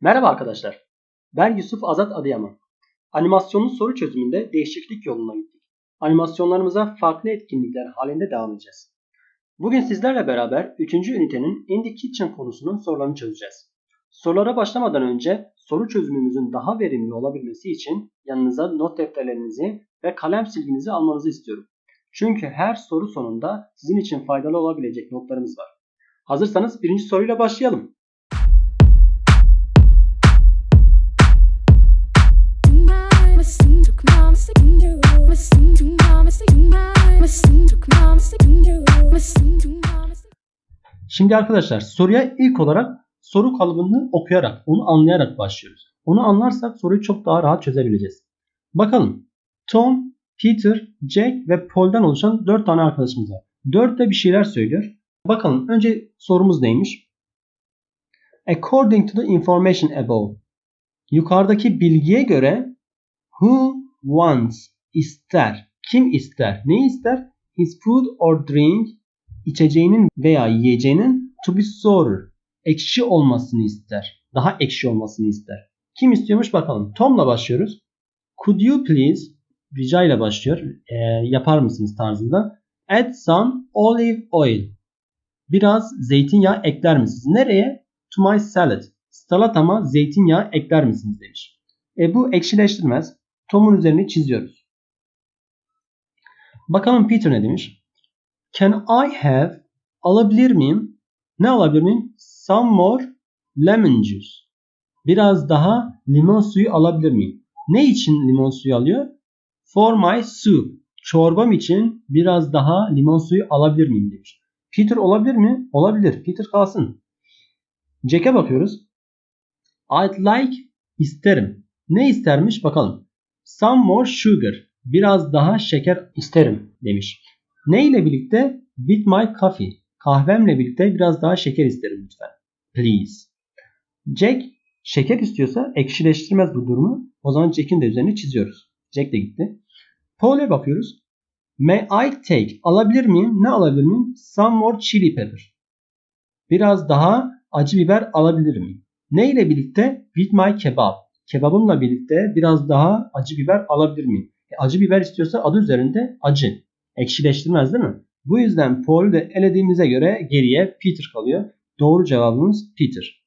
Merhaba arkadaşlar. Ben Yusuf Azat Adıyaman. Animasyonlu soru çözümünde değişiklik yoluna gittik. Animasyonlarımıza farklı etkinlikler halinde devam edeceğiz. Bugün sizlerle beraber 3. ünitenin In the Kitchen konusunun sorularını çözeceğiz. Sorulara başlamadan önce soru çözümümüzün daha verimli olabilmesi için yanınıza not defterlerinizi ve kalem silginizi almanızı istiyorum. Çünkü her soru sonunda sizin için faydalı olabilecek notlarımız var. Hazırsanız birinci soruyla başlayalım. Şimdi arkadaşlar soruya ilk olarak soru kalıbını okuyarak, onu anlayarak başlıyoruz. Onu anlarsak soruyu çok daha rahat çözebileceğiz. Bakalım. Tom, Peter, Jack ve Paul'dan oluşan 4 tane arkadaşımız var. 4 de bir şeyler söylüyor. Bakalım önce sorumuz neymiş? According to the information above. Yukarıdaki bilgiye göre who wants ister. Kim ister? Ne ister? His food or drink içeceğinin veya yiyeceğinin to be sour ekşi olmasını ister. Daha ekşi olmasını ister. Kim istiyormuş bakalım. Tom'la başlıyoruz. Could you please rica ile başlıyor. E, yapar mısınız tarzında. Add some olive oil. Biraz zeytinyağı ekler misiniz? Nereye? To my salad. Salatama zeytinyağı ekler misiniz demiş. E bu ekşileştirmez. Tom'un üzerini çiziyoruz. Bakalım Peter ne demiş? Can I have alabilir miyim? Ne alabilir miyim? Some more lemon juice. Biraz daha limon suyu alabilir miyim? Ne için limon suyu alıyor? For my soup. Çorbam için biraz daha limon suyu alabilir miyim demiş. Peter olabilir mi? Olabilir. Peter kalsın. Jack'e bakıyoruz. I'd like isterim. Ne istermiş bakalım. Some more sugar. Biraz daha şeker isterim demiş. Ne ile birlikte? With my coffee. Kahvemle birlikte biraz daha şeker isterim lütfen. Please. Jack şeker istiyorsa ekşileştirmez bu durumu. O zaman Jack'in de üzerine çiziyoruz. Jack de gitti. Paul'e bakıyoruz. May I take? Alabilir miyim? Ne alabilir miyim? Some more chili pepper. Biraz daha acı biber alabilir miyim? Ne ile birlikte? With my kebab. Kebabımla birlikte biraz daha acı biber alabilir miyim? Acı biber istiyorsa adı üzerinde acı. Ekşileştirmez değil mi? Bu yüzden Paul'u da elediğimize göre geriye Peter kalıyor. Doğru cevabımız Peter.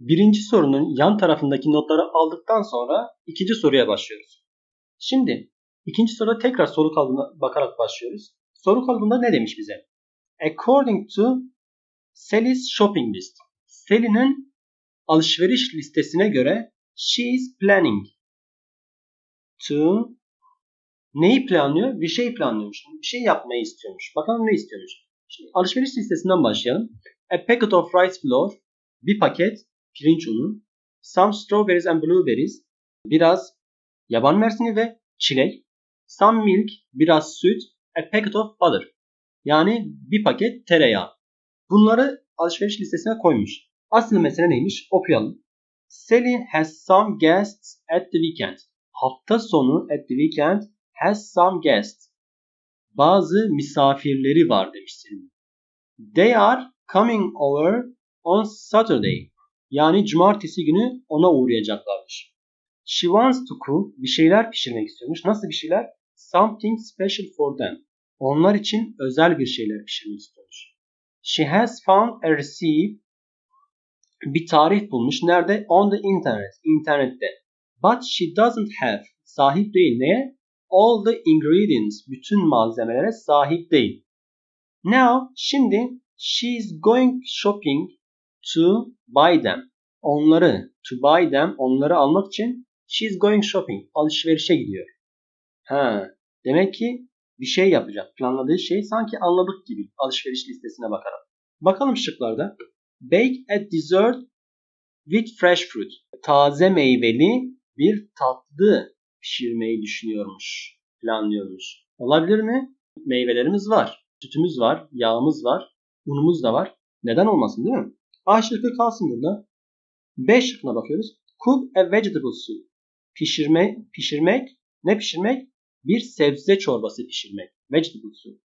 Birinci sorunun yan tarafındaki notları aldıktan sonra ikinci soruya başlıyoruz. Şimdi ikinci soruda tekrar soru kalıbına bakarak başlıyoruz. Soru kalıbında ne demiş bize? According to Sally's shopping list. Sally'nin alışveriş listesine göre she is planning to neyi planlıyor? Bir şey planlıyormuş. Bir şey yapmayı istiyormuş. Bakalım ne istiyormuş. Şimdi alışveriş listesinden başlayalım. A packet of rice flour. Bir paket pirinç unu. Some strawberries and blueberries. Biraz yaban mersini ve çilek. Some milk. Biraz süt. A packet of butter. Yani bir paket tereyağı. Bunları alışveriş listesine koymuş. Asıl mesele neymiş? Okuyalım. Sally has some guests at the weekend. Hafta sonu at the weekend has some guests. Bazı misafirleri var demiş Selin. They are coming over on Saturday. Yani cumartesi günü ona uğrayacaklarmış. She wants to cook. Bir şeyler pişirmek istiyormuş. Nasıl bir şeyler? Something special for them. Onlar için özel bir şeyler pişirmek istiyormuş. She has found a receipt. Bir tarih bulmuş. Nerede? On the internet. İnternette. But she doesn't have. Sahip değil. Neye? All the ingredients. Bütün malzemelere sahip değil. Now, şimdi she is going shopping to buy them. Onları, to buy them, onları almak için she is going shopping. Alışverişe gidiyor. Ha, demek ki bir şey yapacak. Planladığı şey sanki anladık gibi alışveriş listesine bakarak. Bakalım şıklarda. Bake a dessert with fresh fruit. Taze meyveli bir tatlı pişirmeyi düşünüyormuş, planlıyormuş. Olabilir mi? Meyvelerimiz var, sütümüz var, yağımız var, unumuz da var. Neden olmasın değil mi? A şıkkı kalsın burada. B şıkkına bakıyoruz. Cook a vegetable soup. Pişirme, pişirmek Ne pişirmek? Bir sebze çorbası pişirmek. Vegetable soup.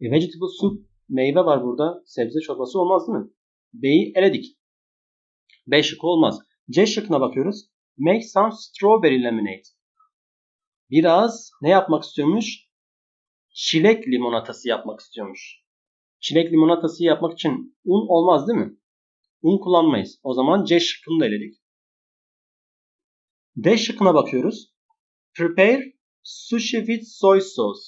E, vegetable soup meyve var burada. Sebze çorbası olmaz değil mi? B'yi eledik. B şıkkı olmaz. C şıkkına bakıyoruz. Make some strawberry lemonade. Biraz ne yapmak istiyormuş? Çilek limonatası yapmak istiyormuş. Çilek limonatası yapmak için un olmaz değil mi? Un kullanmayız. O zaman C şıkkını da eledik. D şıkkına bakıyoruz. Prepare sushi with soy sauce.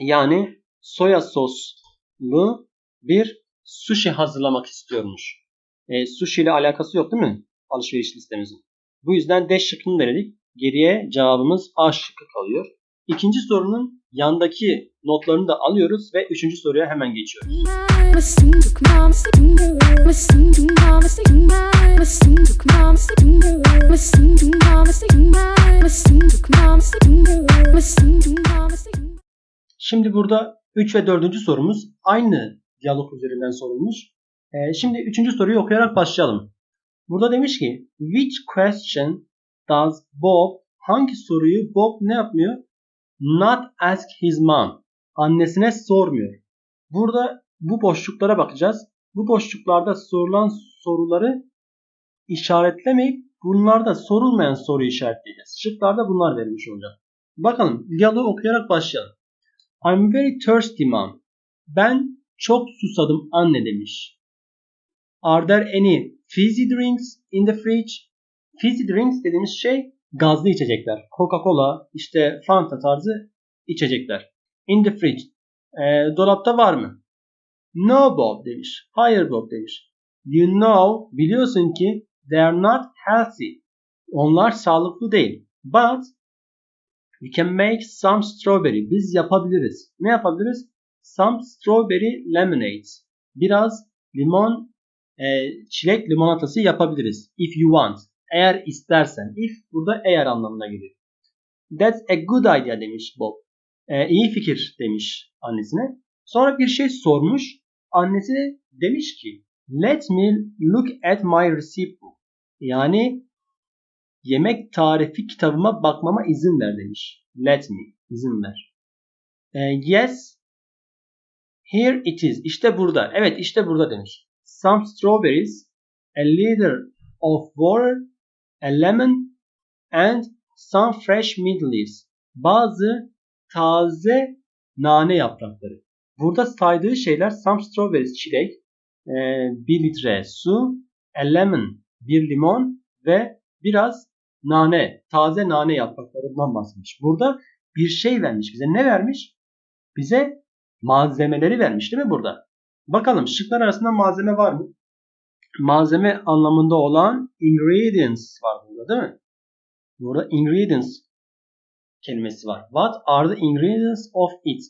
Yani soya soslu bir sushi hazırlamak istiyormuş. E, sushi ile alakası yok değil mi? Alışveriş listemizin. Bu yüzden D şıkkını denedik. Geriye cevabımız A şıkkı kalıyor. İkinci sorunun yandaki notlarını da alıyoruz ve üçüncü soruya hemen geçiyoruz. Şimdi burada 3 ve 4. sorumuz aynı diyalog üzerinden sorulmuş. Ee, şimdi 3. soruyu okuyarak başlayalım. Burada demiş ki Which question does Bob hangi soruyu Bob ne yapmıyor? Not ask his mom. Annesine sormuyor. Burada bu boşluklara bakacağız. Bu boşluklarda sorulan soruları işaretlemeyip bunlarda sorulmayan soruyu işaretleyeceğiz. Şıklarda bunlar verilmiş olacak. Bakalım diyaloğu okuyarak başlayalım. I'm very thirsty mom. Ben çok susadım anne demiş. Are there any fizzy drinks in the fridge? Fizzy drinks dediğimiz şey gazlı içecekler. Coca-Cola, işte Fanta tarzı içecekler. In the fridge. E, dolapta var mı? No Bob demiş. Hayır Bob demiş. You know, biliyorsun ki they are not healthy. Onlar sağlıklı değil. But we can make some strawberry. Biz yapabiliriz. Ne yapabiliriz? Some strawberry lemonade. Biraz limon, e, çilek limonatası yapabiliriz. If you want. Eğer istersen. If burada eğer anlamına geliyor. That's a good idea demiş Bob. E, iyi fikir demiş annesine. Sonra bir şey sormuş. Annesi de demiş ki Let me look at my recipe book. Yani yemek tarifi kitabıma bakmama izin ver demiş. Let me. izin ver. E, yes. Here it is. İşte burada. Evet işte burada demiş. Some strawberries, a liter of water, a lemon and some fresh mint leaves. Bazı taze nane yaprakları. Burada saydığı şeyler some strawberries çilek, e, 1 litre su, a lemon bir limon ve biraz nane, taze nane yapraklarından bahsetmiş. Burada bir şey vermiş bize. Ne vermiş? Bize malzemeleri vermiş değil mi burada? Bakalım şıklar arasında malzeme var mı? Malzeme anlamında olan ingredients var burada değil mi? Burada ingredients kelimesi var. What are the ingredients of it?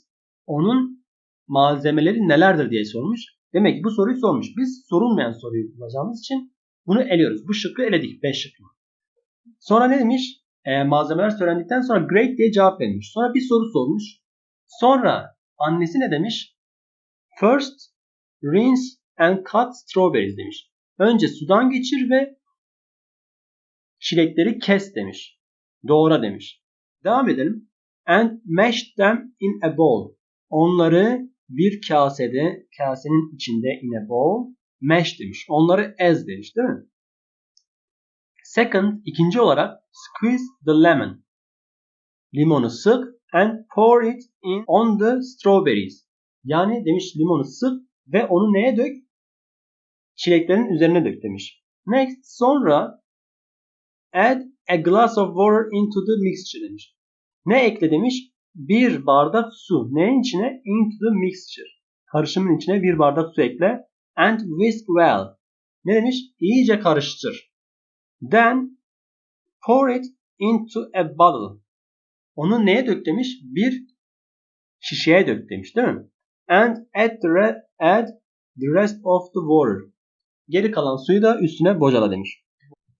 Onun malzemeleri nelerdir diye sormuş. Demek ki bu soruyu sormuş. Biz sorulmayan soruyu bulacağımız için bunu eliyoruz. Bu şıkkı eledik. 5 şıkkı. Sonra ne demiş? E, malzemeler söylendikten sonra great diye cevap vermiş. Sonra bir soru sormuş. Sonra annesi ne demiş? First rinse and cut strawberries demiş. Önce sudan geçir ve çilekleri kes demiş. Doğra demiş. Devam edelim. And mash them in a bowl. Onları bir kasede, kasenin içinde in a bowl mash demiş. Onları ez demiş değil mi? Second, ikinci olarak squeeze the lemon. Limonu sık and pour it in on the strawberries. Yani demiş limonu sık ve onu neye dök? Çileklerin üzerine dök demiş. Next, sonra add a glass of water into the mixture demiş. Ne ekle demiş? Bir bardak su. Neyin içine? Into the mixture. Karışımın içine bir bardak su ekle. And whisk well. Ne demiş? İyice karıştır. Then pour it into a bottle. Onu neye dök demiş? Bir şişeye dök demiş değil mi? And add the, add the rest of the water. Geri kalan suyu da üstüne bocala demiş.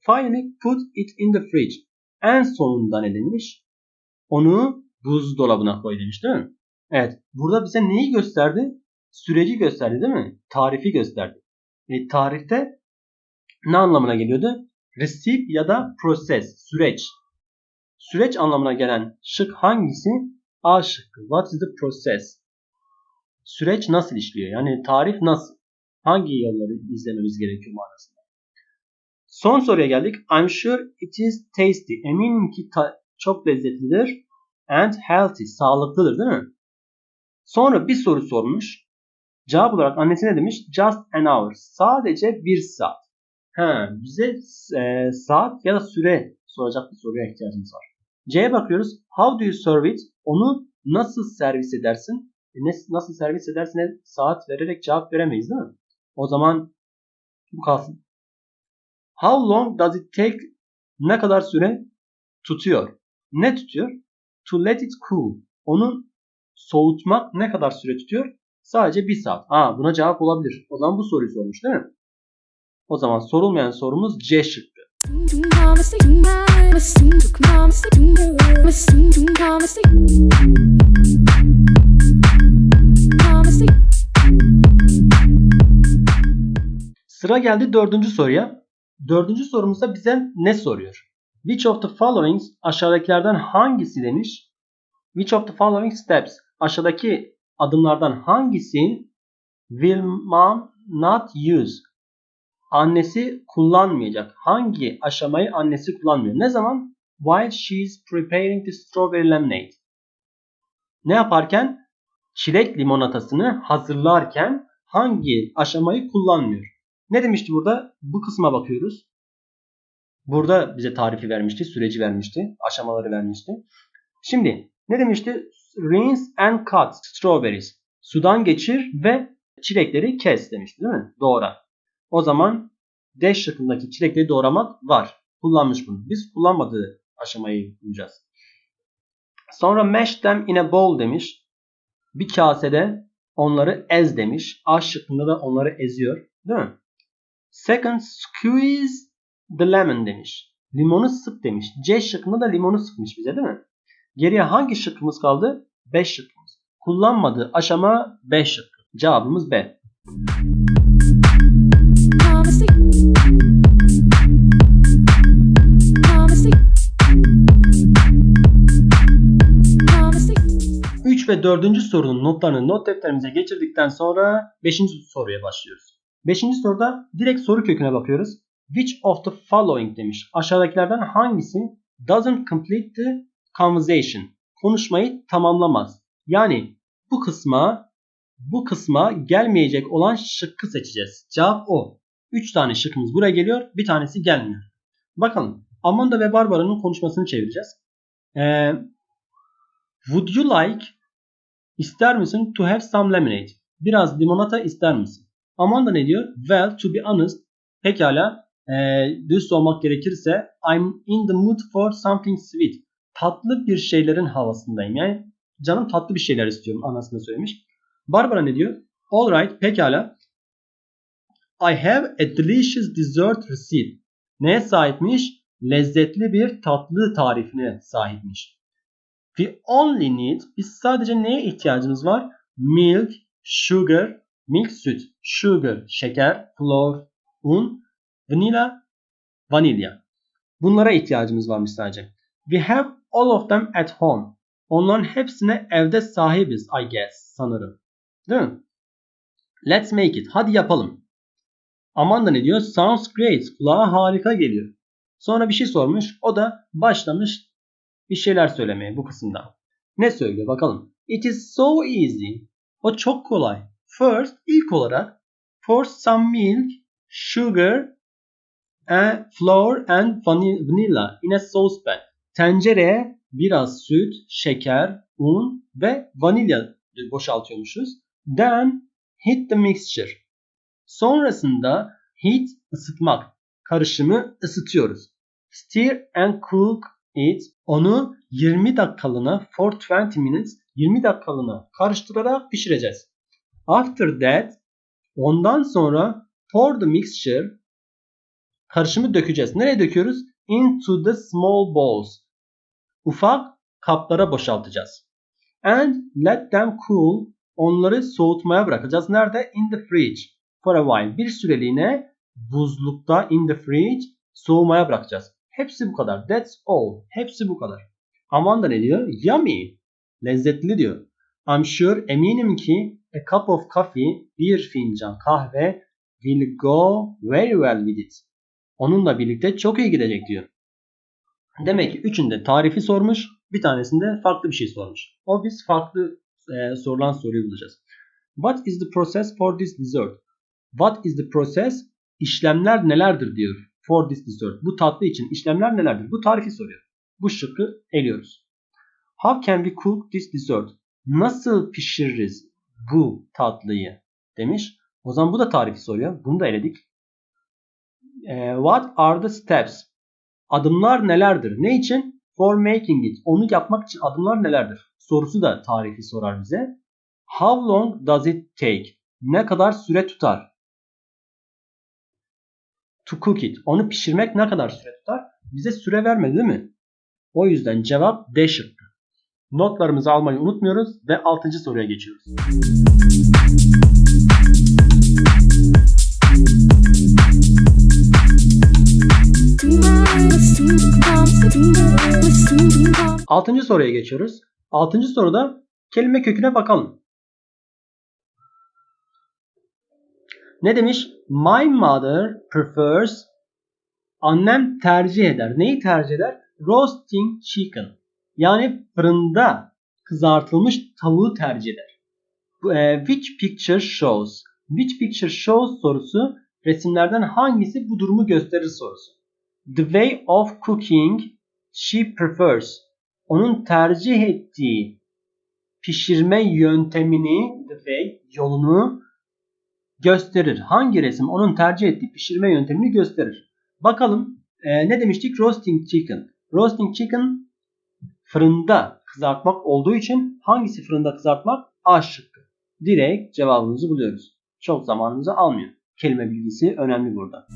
Finally put it in the fridge. En sonunda ne demiş? Onu buzdolabına koy demiş değil mi? Evet. Burada bize neyi gösterdi? Süreci gösterdi değil mi? Tarifi gösterdi. E, tarifte ne anlamına geliyordu? Receipt ya da process, süreç. Süreç anlamına gelen şık hangisi? A şıkkı. What is the process? Süreç nasıl işliyor? Yani tarif nasıl? Hangi yolları izlememiz gerekiyor manasında. Son soruya geldik. I'm sure it is tasty. Eminim ki çok lezzetlidir. And healthy. Sağlıklıdır değil mi? Sonra bir soru sormuş. Cevap olarak annesi ne demiş? Just an hour. Sadece bir saat. Ha, bize e, saat ya da süre soracak bir soruya ihtiyacımız var. C'ye bakıyoruz. How do you serve it? Onu nasıl servis edersin? E, nasıl servis edersin? Saat vererek cevap veremeyiz değil mi? O zaman bu kalsın. How long does it take? Ne kadar süre tutuyor? Ne tutuyor? To let it cool. Onu soğutmak ne kadar süre tutuyor? Sadece bir saat. Aa buna cevap olabilir. O zaman bu soruyu sormuş değil mi? O zaman sorulmayan sorumuz C şıkkı. Sıra geldi dördüncü soruya. Dördüncü sorumuzda bize ne soruyor? Which of the following aşağıdakilerden hangisi demiş? Which of the following steps aşağıdaki adımlardan hangisi will mom not use? Annesi kullanmayacak. Hangi aşamayı annesi kullanmıyor? Ne zaman? While she is preparing the strawberry lemonade. Ne yaparken? Çilek limonatasını hazırlarken hangi aşamayı kullanmıyor? Ne demişti burada? Bu kısma bakıyoruz. Burada bize tarifi vermişti, süreci vermişti, aşamaları vermişti. Şimdi ne demişti? Rinse and cut strawberries. Sudan geçir ve çilekleri kes demişti değil mi? Doğra. O zaman D şıkkındaki çilekleri doğramak var. Kullanmış bunu. Biz kullanmadığı aşamayı bulacağız. Sonra mash them in a bowl demiş. Bir kasede onları ez demiş. A şıkkında da onları eziyor. Değil mi? Second squeeze the lemon demiş. Limonu sık demiş. C şıkkında da limonu sıkmış bize değil mi? Geriye hangi şıkkımız kaldı? 5 şıkkımız. Kullanmadığı aşama 5 şıkkı. Cevabımız B. Üç ve dördüncü sorunun notlarını not defterimize geçirdikten sonra beşinci soruya başlıyoruz. Beşinci soruda direkt soru köküne bakıyoruz. Which of the following demiş. Aşağıdakilerden hangisi doesn't complete the conversation. Konuşmayı tamamlamaz. Yani bu kısma bu kısma gelmeyecek olan şıkkı seçeceğiz. Cevap o. 3 tane şıkkımız buraya geliyor. Bir tanesi gelmiyor. Bakalım. Amanda ve Barbara'nın konuşmasını çevireceğiz. Ee, would you like ister misin to have some lemonade? Biraz limonata ister misin? Amanda ne diyor? Well to be honest pekala e, dürüst olmak gerekirse I'm in the mood for something sweet tatlı bir şeylerin havasındayım. Yani canım tatlı bir şeyler istiyorum anasını söylemiş. Barbara ne diyor? Alright pekala. I have a delicious dessert receipt. Neye sahipmiş? Lezzetli bir tatlı tarifine sahipmiş. We only need, biz sadece neye ihtiyacımız var? Milk, sugar, milk süt, sugar, şeker, flour, un, vanilla, vanilya. Bunlara ihtiyacımız varmış sadece. We have all of them at home. Onların hepsine evde sahibiz I guess sanırım. Değil mi? Let's make it. Hadi yapalım. Amanda ne diyor? Sounds great. Kulağa harika geliyor. Sonra bir şey sormuş. O da başlamış bir şeyler söylemeye bu kısımda. Ne söylüyor bakalım. It is so easy. O çok kolay. First ilk olarak pour some milk, sugar, and flour and vanilla in a saucepan. Tencereye biraz süt, şeker, un ve vanilya boşaltıyormuşuz. Then heat the mixture. Sonrasında heat ısıtmak. Karışımı ısıtıyoruz. Stir and cook it. Onu 20 dakikalığına for 20 minutes 20 dakikalığına karıştırarak pişireceğiz. After that ondan sonra pour the mixture karışımı dökeceğiz. Nereye döküyoruz? Into the small bowls ufak kaplara boşaltacağız. And let them cool. Onları soğutmaya bırakacağız. Nerede? In the fridge. For a while. Bir süreliğine buzlukta in the fridge soğumaya bırakacağız. Hepsi bu kadar. That's all. Hepsi bu kadar. Amanda ne diyor? Yummy. Lezzetli diyor. I'm sure eminim ki a cup of coffee, bir fincan kahve will go very well with it. Onunla birlikte çok iyi gidecek diyor. Demek ki üçünde tarifi sormuş, bir tanesinde farklı bir şey sormuş. O biz farklı e, sorulan soruyu bulacağız. What is the process for this dessert? What is the process? İşlemler nelerdir diyor. For this dessert. Bu tatlı için işlemler nelerdir? Bu tarifi soruyor. Bu şıkkı eliyoruz. How can we cook this dessert? Nasıl pişiririz bu tatlıyı? Demiş. O zaman bu da tarifi soruyor. Bunu da eledik. E, what are the steps? Adımlar nelerdir? Ne için? For making it. Onu yapmak için adımlar nelerdir? Sorusu da tarifi sorar bize. How long does it take? Ne kadar süre tutar? To cook it. Onu pişirmek ne kadar süre tutar? Bize süre vermedi değil mi? O yüzden cevap D şıkkı. Notlarımızı almayı unutmuyoruz ve 6. soruya geçiyoruz. Altıncı soruya geçiyoruz. Altıncı soruda kelime köküne bakalım. Ne demiş? My mother prefers Annem tercih eder. Neyi tercih eder? Roasting chicken. Yani fırında kızartılmış tavuğu tercih eder. E, which picture shows? Which picture shows sorusu resimlerden hangisi bu durumu gösterir sorusu. The way of cooking she prefers. Onun tercih ettiği pişirme yöntemini, the way, yolunu gösterir. Hangi resim onun tercih ettiği pişirme yöntemini gösterir. Bakalım e, ne demiştik? Roasting chicken. Roasting chicken fırında kızartmak olduğu için hangisi fırında kızartmak? A şıkkı. Direkt cevabımızı buluyoruz. Çok zamanımızı almıyor. Kelime bilgisi önemli burada.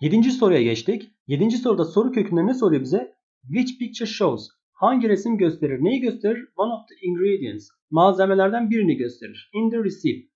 Yedinci soruya geçtik. Yedinci soruda soru kökünde ne soruyor bize? Which picture shows? Hangi resim gösterir? Neyi gösterir? One of the ingredients. Malzemelerden birini gösterir. In the receipt.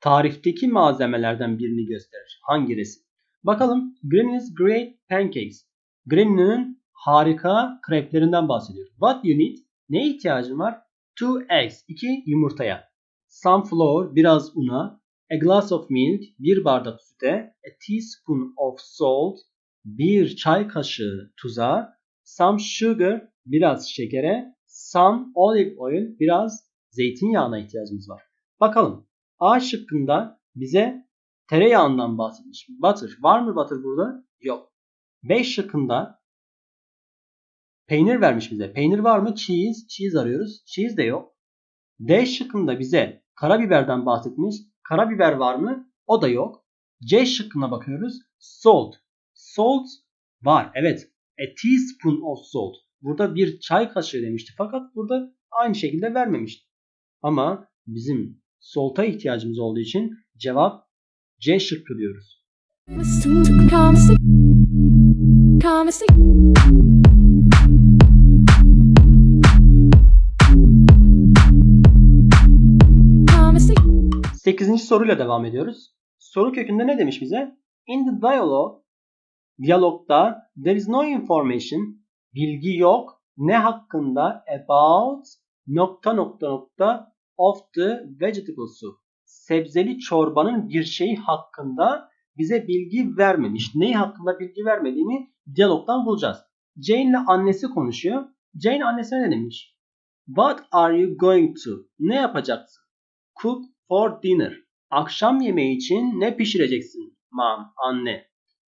Tarifteki malzemelerden birini gösterir. Hangi resim? Bakalım Granny's Great Pancakes. Granny'nin harika kreplerinden bahsediyor. What you need? Ne ihtiyacın var? Two eggs. iki yumurtaya. Some flour. Biraz una. A glass of milk. Bir bardak süte. A teaspoon of salt. Bir çay kaşığı tuza. Some sugar. Biraz şekere. Some olive oil. Biraz zeytinyağına ihtiyacımız var. Bakalım. A şıkkında bize tereyağından bahsetmiş. Butter. Var mı butter burada? Yok. B şıkkında peynir vermiş bize. Peynir var mı? Cheese. Cheese arıyoruz. Cheese de yok. D şıkkında bize karabiberden bahsetmiş. Karabiber var mı? O da yok. C şıkkına bakıyoruz. Salt. Salt var. Evet. A teaspoon of salt. Burada bir çay kaşığı demişti. Fakat burada aynı şekilde vermemişti. Ama bizim salt'a ihtiyacımız olduğu için cevap C şıkkı diyoruz. Sekizinci soruyla devam ediyoruz. Soru kökünde ne demiş bize? In the dialogue, diyalogda there is no information, bilgi yok. Ne hakkında? About nokta nokta nokta of the vegetable soup. Sebzeli çorbanın bir şeyi hakkında bize bilgi vermemiş. Neyi hakkında bilgi vermediğini diyalogdan bulacağız. Jane ile annesi konuşuyor. Jane annesine ne demiş? What are you going to? Ne yapacaksın? Cook for dinner. Akşam yemeği için ne pişireceksin? Mom, anne.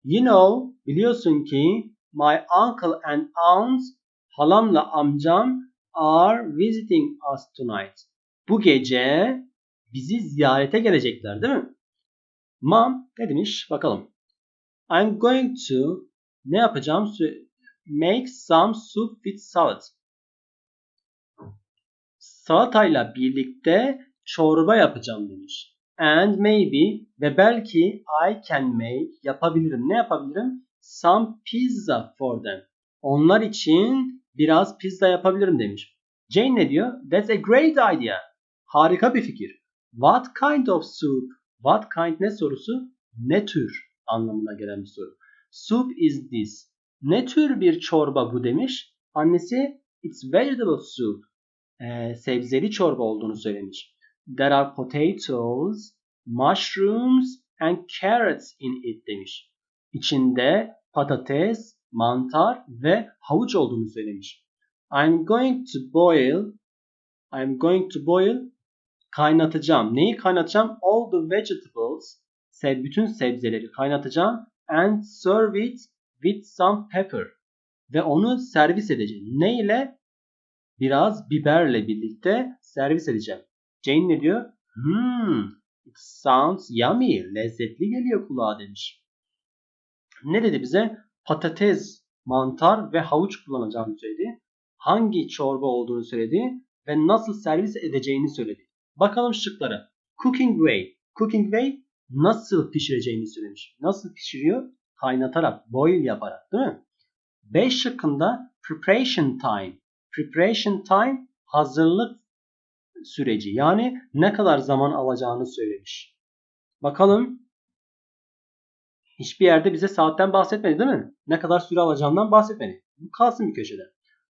You know, biliyorsun ki my uncle and aunt, halamla amcam are visiting us tonight. Bu gece bizi ziyarete gelecekler değil mi? Mom ne demiş? Bakalım. I'm going to ne yapacağım? Make some soup with salad. Salatayla birlikte çorba yapacağım demiş. And maybe ve belki I can make yapabilirim. Ne yapabilirim? Some pizza for them. Onlar için biraz pizza yapabilirim demiş. Jane ne diyor? That's a great idea. Harika bir fikir. What kind of soup? What kind ne sorusu? Ne tür anlamına gelen bir soru. Soup is this. Ne tür bir çorba bu demiş. Annesi it's vegetable soup. Ee, sebzeli çorba olduğunu söylemiş. There are potatoes, mushrooms and carrots in it demiş. İçinde patates, mantar ve havuç olduğunu söylemiş. I'm going to boil I'm going to boil kaynatacağım. Neyi kaynatacağım? All the vegetables se- bütün sebzeleri kaynatacağım and serve it with some pepper ve onu servis edeceğim. Ne ile? Biraz biberle birlikte servis edeceğim. Jane ne diyor? Hmm, it sounds yummy. Lezzetli geliyor kulağa demiş. Ne dedi bize? Patates, mantar ve havuç kullanacağını söyledi. Hangi çorba olduğunu söyledi ve nasıl servis edeceğini söyledi. Bakalım şıklara. Cooking way. Cooking way nasıl pişireceğini söylemiş. Nasıl pişiriyor? Kaynatarak, boil yaparak değil mi? B şıkkında preparation time. Preparation time hazırlık süreci. Yani ne kadar zaman alacağını söylemiş. Bakalım. Hiçbir yerde bize saatten bahsetmedi değil mi? Ne kadar süre alacağından bahsetmedi. Bu kalsın bir köşede.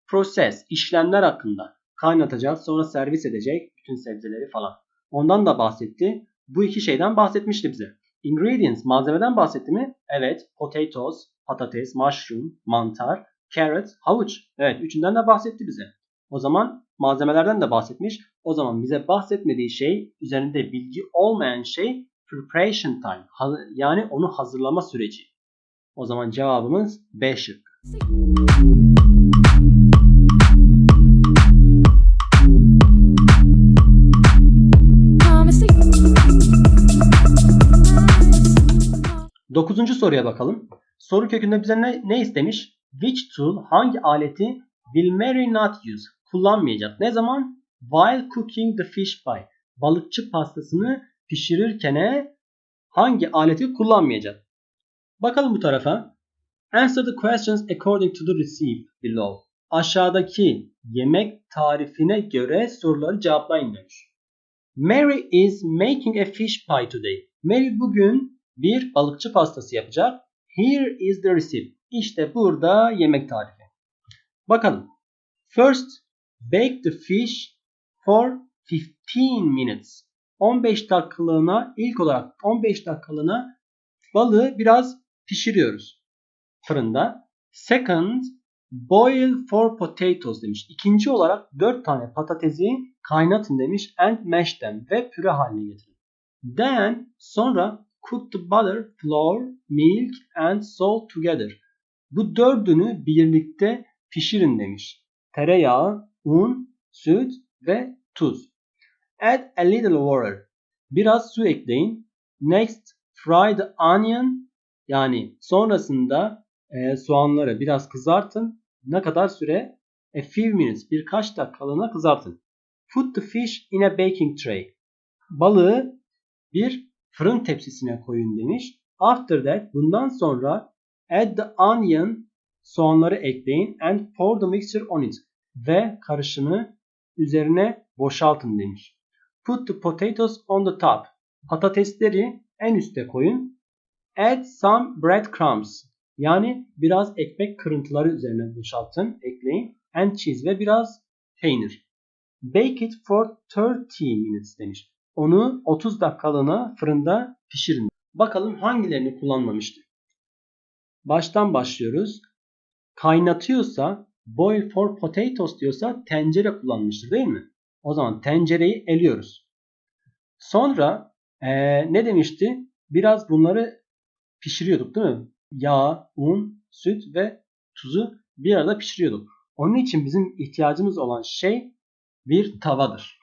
Proses, işlemler hakkında. Kaynatacağız, sonra servis edecek bütün sebzeleri falan. Ondan da bahsetti. Bu iki şeyden bahsetmişti bize. Ingredients, malzemeden bahsetti mi? Evet, potatoes, patates, mushroom, mantar, carrot, havuç. Evet, üçünden de bahsetti bize. O zaman malzemelerden de bahsetmiş. O zaman bize bahsetmediği şey, üzerinde bilgi olmayan şey preparation time. Yani onu hazırlama süreci. O zaman cevabımız B şıkkı. Dokuzuncu soruya bakalım. Soru kökünde bize ne, ne istemiş? Which tool, hangi aleti will Mary not use? Kullanmayacak. Ne zaman? While cooking the fish pie. Balıkçı pastasını pişirirken hangi aleti kullanmayacak? Bakalım bu tarafa. Answer the questions according to the receipt below. Aşağıdaki yemek tarifine göre soruları cevaplayın demiş. Mary is making a fish pie today. Mary bugün bir balıkçı pastası yapacak. Here is the receipt. İşte burada yemek tarifi. Bakalım. First, bake the fish for 15 minutes. 15 dakikalığına ilk olarak 15 dakikalığına balığı biraz pişiriyoruz fırında. Second, boil for potatoes demiş. İkinci olarak 4 tane patatesi kaynatın demiş and mash them ve püre haline getirin. Then sonra cook the butter, flour, milk and salt together. Bu dördünü birlikte pişirin demiş. Tereyağı, un, süt ve tuz. Add a little water. Biraz su ekleyin. Next, fry the onion. Yani sonrasında e, soğanları biraz kızartın. Ne kadar süre? A few minutes. Birkaç dakikalığına kızartın. Put the fish in a baking tray. Balığı bir fırın tepsisine koyun demiş. After that bundan sonra add the onion soğanları ekleyin and pour the mixture on it ve karışımı üzerine boşaltın demiş. Put the potatoes on the top. Patatesleri en üste koyun. Add some breadcrumbs. Yani biraz ekmek kırıntıları üzerine boşaltın, ekleyin. And cheese ve biraz peynir. Bake it for 30 minutes demiş. Onu 30 dakikalığına fırında pişirin. Bakalım hangilerini kullanmamıştı. Baştan başlıyoruz. Kaynatıyorsa boil for potatoes diyorsa tencere kullanmıştır değil mi? O zaman tencereyi eliyoruz. Sonra ee, ne demişti? Biraz bunları pişiriyorduk değil mi? Yağ, un, süt ve tuzu bir arada pişiriyorduk. Onun için bizim ihtiyacımız olan şey bir tavadır.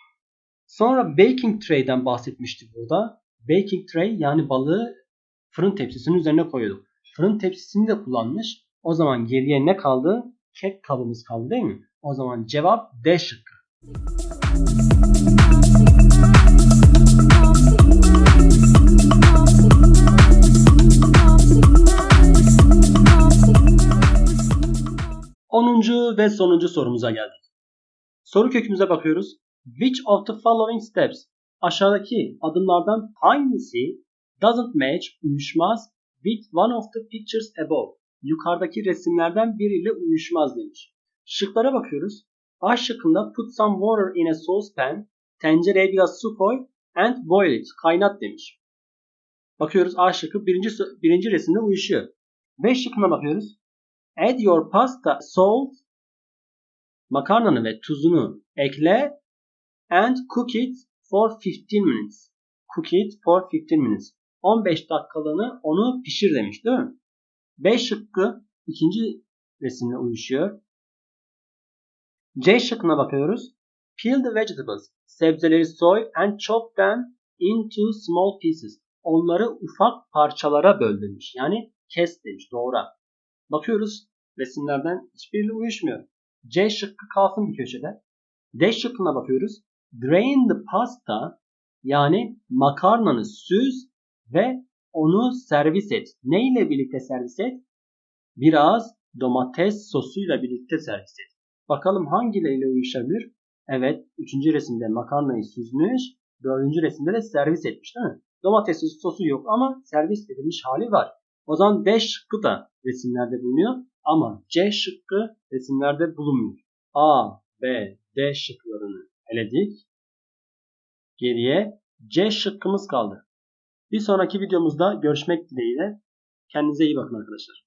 Sonra baking tray'den bahsetmiştik burada. Baking tray yani balığı fırın tepsisinin üzerine koyuyorduk. Fırın tepsisini de kullanmış. O zaman geriye ne kaldı? Kek kabımız kaldı değil mi? O zaman cevap D şıkkı. Onuncu ve sonuncu sorumuza geldik. Soru kökümüze bakıyoruz. Which of the following steps aşağıdaki adımlardan hangisi doesn't match uyuşmaz with one of the pictures above yukarıdaki resimlerden biriyle uyuşmaz demiş. Şıklara bakıyoruz. A şıkkında put some water in a saucepan tencereye biraz su koy and boil it kaynat demiş. Bakıyoruz A şıkkı birinci, birinci resimde uyuşuyor. B şıkkına bakıyoruz. Add your pasta, salt, makarnanı ve tuzunu ekle and cook it for 15 minutes. Cook it for 15 minutes. 15 dakikalığını onu pişir demiş değil mi? B şıkkı ikinci resimle uyuşuyor. C şıkkına bakıyoruz. Peel the vegetables. Sebzeleri soy and chop them into small pieces. Onları ufak parçalara böl demiş. Yani kes demiş. Doğra. Bakıyoruz resimlerden hiçbiriyle uyuşmuyor. C şıkkı kalsın bir köşede. D şıkkına bakıyoruz. Drain the pasta yani makarnanı süz ve onu servis et. Ne ile birlikte servis et? Biraz domates sosuyla birlikte servis et. Bakalım hangileri uyuşabilir? Evet, üçüncü resimde makarnayı süzmüş, dördüncü resimde de servis etmiş değil mi? Domates sosu yok ama servis edilmiş hali var. O zaman D şıkkı da resimlerde bulunuyor ama C şıkkı resimlerde bulunmuyor. A, B, D şıklarını eledik. Geriye C şıkkımız kaldı. Bir sonraki videomuzda görüşmek dileğiyle. Kendinize iyi bakın arkadaşlar.